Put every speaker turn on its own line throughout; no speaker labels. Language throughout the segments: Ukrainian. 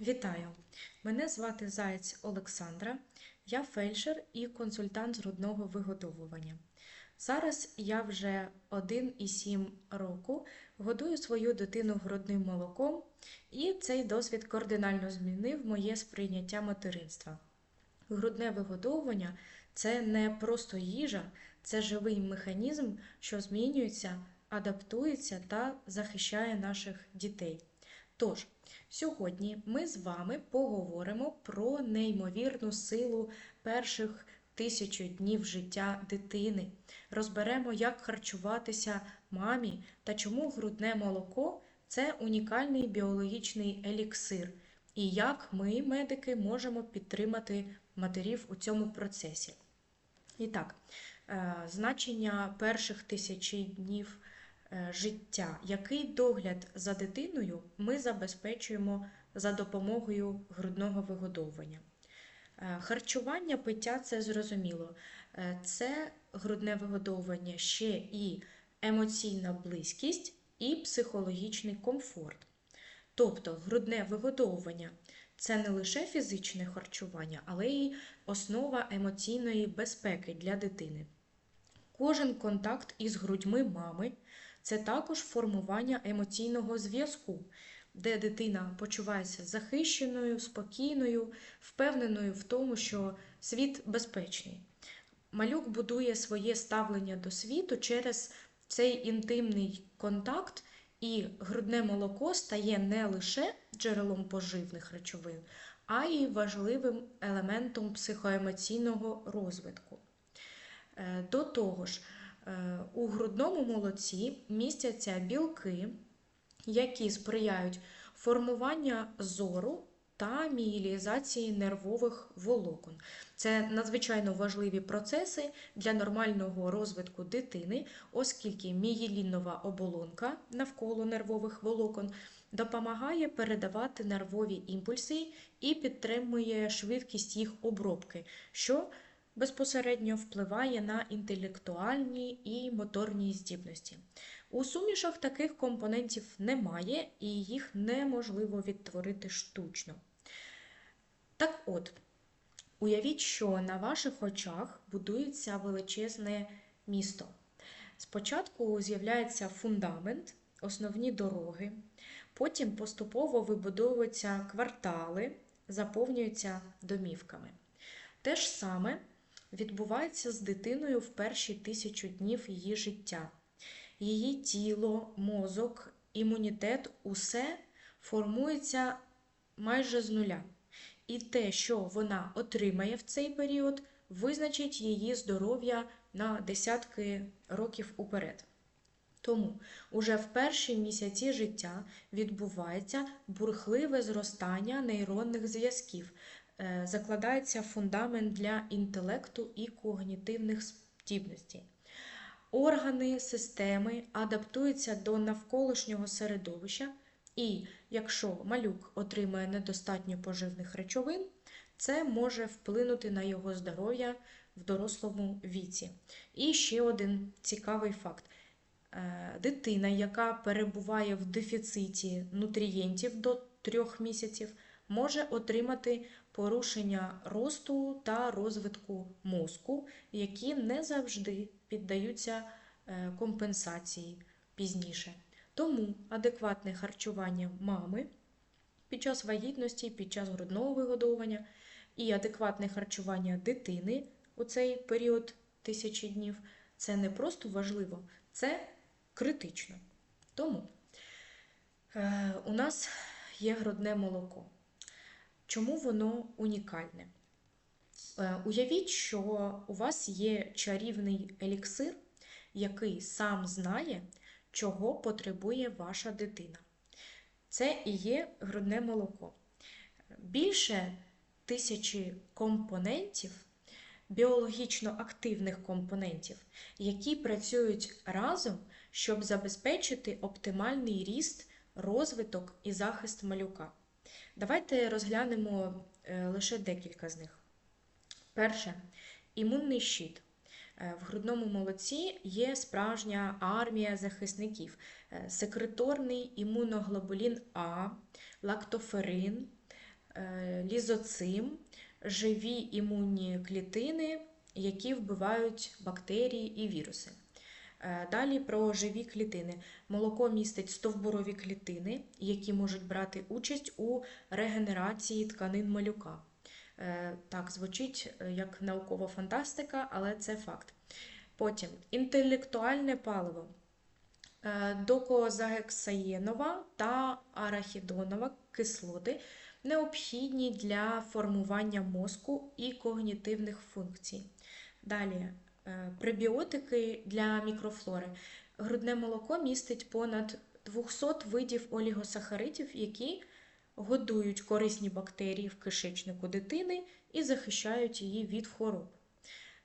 Вітаю! Мене звати Заєць Олександра. Я фельдшер і консультант з грудного вигодовування. Зараз я вже 1,7 року годую свою дитину грудним молоком, і цей досвід кардинально змінив моє сприйняття материнства. Грудне вигодовування це не просто їжа, це живий механізм, що змінюється, адаптується та захищає наших дітей. Тож, сьогодні ми з вами поговоримо про неймовірну силу перших тисячу днів життя дитини. Розберемо, як харчуватися мамі та чому грудне молоко це унікальний біологічний еліксир, і як ми, медики, можемо підтримати матерів у цьому процесі. І так, е, значення перших тисячі днів життя. Який догляд за дитиною ми забезпечуємо за допомогою грудного вигодовування? Е, Харчування, пиття це зрозуміло. Е, Це грудне вигодовування ще і емоційна близькість, і психологічний комфорт. Тобто грудне вигодовування це не лише фізичне харчування, але й основа емоційної безпеки для дитини. Кожен контакт із грудьми мами це також формування емоційного зв'язку, де дитина почувається захищеною, спокійною, впевненою в тому, що світ безпечний. Малюк будує своє ставлення до світу через цей інтимний контакт, і грудне молоко стає не лише джерелом поживних речовин, а й важливим елементом психоемоційного розвитку. Е, До того ж, у грудному молоці містяться білки, які сприяють формуванню зору та мієлізації нервових волокон. Це надзвичайно важливі процеси для нормального розвитку дитини, оскільки мієлінова оболонка навколо нервових волокон допомагає передавати нервові імпульси і підтримує швидкість їх обробки, що безпосередньо впливає на інтелектуальні і моторні здібності. У сумішах таких компонентів немає і їх неможливо відтворити штучно. Так от, уявіть, що на ваших очах будується величезне місто. Спочатку з'являється фундамент, основні дороги, потім поступово вибудовуються квартали, заповнюються домівками. Те ж саме відбувається з дитиною в перші тисячу днів її життя. Її тіло, мозок, імунітет усе формується майже з нуля. І те, що вона отримає в цей період, визначить її здоров'я на десятки років уперед. Тому уже в перші місяці життя відбувається бурхливе зростання нейронних зв'язків, закладається фундамент для інтелекту і когнітивних здібностей. Органи, системи адаптуються до навколишнього середовища, і якщо малюк отримує недостатньо поживних речовин, це може вплинути на його здоров'я в дорослому віці. І ще один цікавий факт: Е, дитина, яка перебуває в дефіциті нутрієнтів до 3 місяців, може отримати порушення росту та розвитку мозку, які не завжди піддаються е, компенсації пізніше. Тому адекватне харчування мами під час вагітності, під час грудного вигодовування і адекватне харчування дитини у цей період тисячі днів це не просто важливо, це критично. Тому е, у нас є грудне молоко. Чому воно унікальне? Е, уявіть, що у вас є чарівний еліксир, який сам знає, чого потребує ваша дитина. Це і є грудне молоко. Більше тисячі компонентів, біологічно активних компонентів, які працюють разом, щоб забезпечити оптимальний ріст, розвиток і захист малюка. Давайте розглянемо е, лише декілька з них. Перше імунний щит. Е, В грудному молоці є справжня армія захисників: Е, секреторний імуноглобулін А, лактоферин, лізоцим, живі імунні клітини, які вбивають бактерії і віруси. Е, Далі про живі клітини. Молоко містить стовбурові клітини, які можуть брати участь у регенерації тканин малюка. Е, Так, звучить е, як наукова фантастика, але це факт. Потім інтелектуальне паливо. Докозагексаєнова та арахідонова кислоти необхідні для формування мозку і когнітивних функцій. Далі пребіотики для мікрофлори. Грудне молоко містить понад 200 видів олігосахаридів, які годують корисні бактерії в кишечнику дитини і захищають її від хвороб.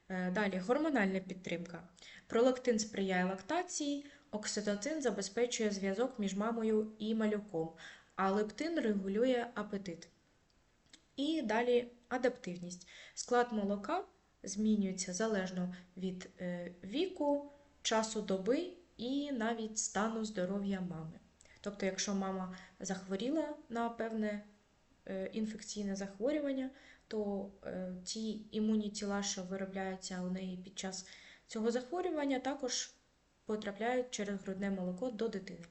Е, Далі гормональна підтримка. Пролактин сприяє лактації, окситоцин забезпечує зв'язок між мамою і малюком, а лептин регулює апетит. І далі адаптивність. Склад молока змінюється залежно від е, віку, часу доби і навіть стану здоров'я мами. Тобто, якщо мама захворіла на певне е, інфекційне захворювання, то е, ті імунні тіла, що виробляються у неї під час цього захворювання, також потрапляють через грудне молоко до дитини.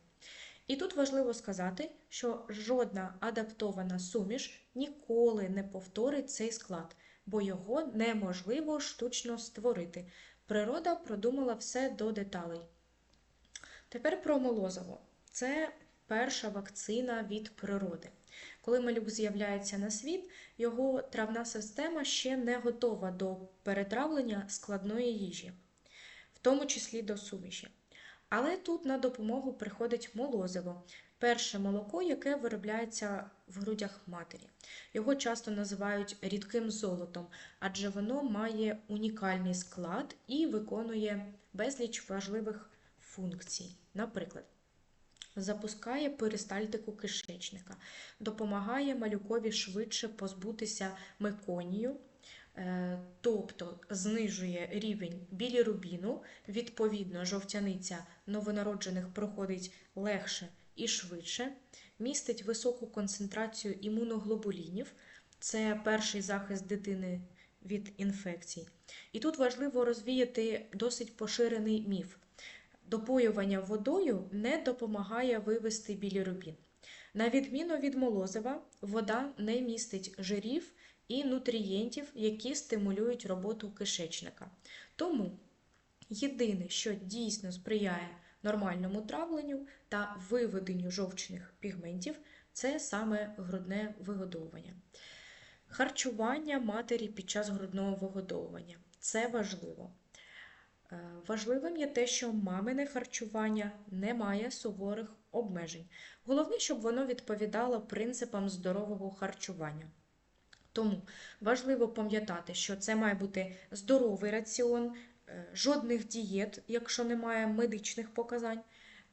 І тут важливо сказати, що жодна адаптована суміш ніколи не повторить цей склад, бо його неможливо штучно створити. Природа продумала все до деталей. Тепер про молозиво. Це перша вакцина від природи. Коли малюк з'являється на світ, його травна система ще не готова до перетравлення складної їжі, в тому числі до суміші. Але тут на допомогу приходить молозиво, перше молоко, яке виробляється в грудях матері. Його часто називають рідким золотом, адже воно має унікальний склад і виконує безліч важливих функцій. Наприклад, запускає перистальтику кишечника, допомагає малюкові швидше позбутися меконію, е, тобто знижує рівень білірубіну, відповідно, жовтяниця новонароджених проходить легше і швидше, містить високу концентрацію імуноглобулінів, це перший захист дитини від інфекцій. І тут важливо розвіяти досить поширений міф. Допоювання водою не допомагає вивести білірубін. На відміну від молозива, вода не містить жирів і нутрієнтів, які стимулюють роботу кишечника. Тому єдине, що дійсно сприяє нормальному травленню та виведенню жовчних пігментів, це саме грудне вигодовування. Харчування матері під час грудного вигодовування це важливо. Е, Важливим є те, що мамине харчування не має суворих обмежень. Головне, щоб воно відповідало принципам здорового харчування. Тому важливо пам'ятати, що це має бути здоровий раціон, жодних дієт, якщо немає медичних показань.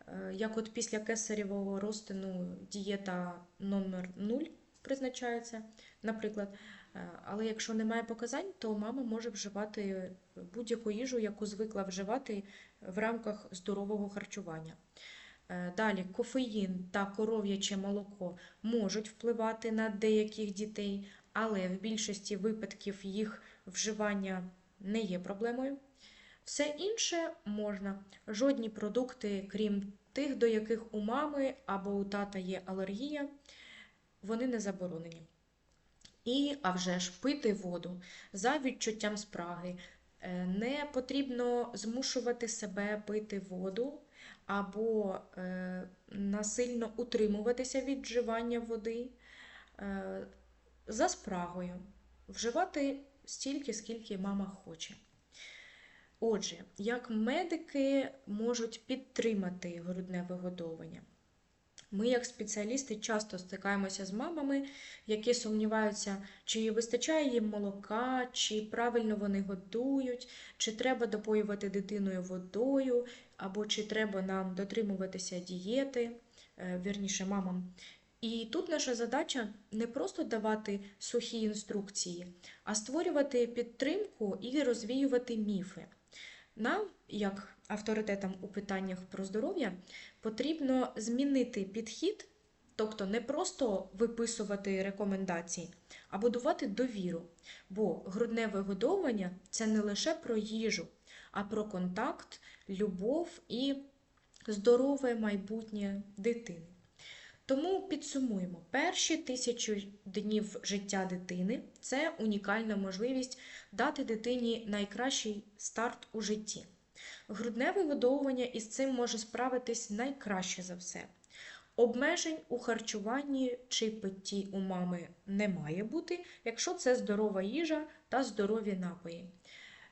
Е, Як от після кесарєвого розтину дієта номер 0 призначається, наприклад. Е, Але якщо немає показань, то мама може вживати будь-яку їжу, яку звикла вживати в рамках здорового харчування. Е, Далі кофеїн та коров'яче молоко можуть впливати на деяких дітей, але в більшості випадків їх вживання не є проблемою. Все інше можна. Жодні продукти, крім тих, до яких у мами або у тата є алергія, вони не заборонені. І, а вже ж, пити воду за відчуттям спраги. Е, Не потрібно змушувати себе пити воду або е, насильно утримуватися від вживання води е, за спрагою. Вживати стільки, скільки мама хоче. Отже, як медики можуть підтримати грудне вигодовування? Ми, як спеціалісти, часто стикаємося з мамами, які сумніваються, чи вистачає їм молока, чи правильно вони годують, чи треба допоювати дитиною водою, або чи треба нам дотримуватися дієти, е, вірніше, мамам. І тут наша задача не просто давати сухі інструкції, а створювати підтримку і розвіювати міфи. Нам, як авторитетам у питаннях про здоров'я, потрібно змінити підхід Тобто не просто виписувати рекомендації, а будувати довіру. Бо грудне вигодовування це не лише про їжу, а про контакт, любов і здорове майбутнє дитини. Тому підсумуємо, перші тисячу днів життя дитини це унікальна можливість дати дитині найкращий старт у житті. Грудне вигодовування із цим може справитись найкраще за все. Обмежень у харчуванні чи питті у мами не має бути, якщо це здорова їжа та здорові напої.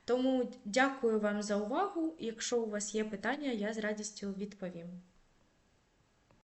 Тому дякую вам за увагу. Якщо у вас є питання, я з радістю відповім.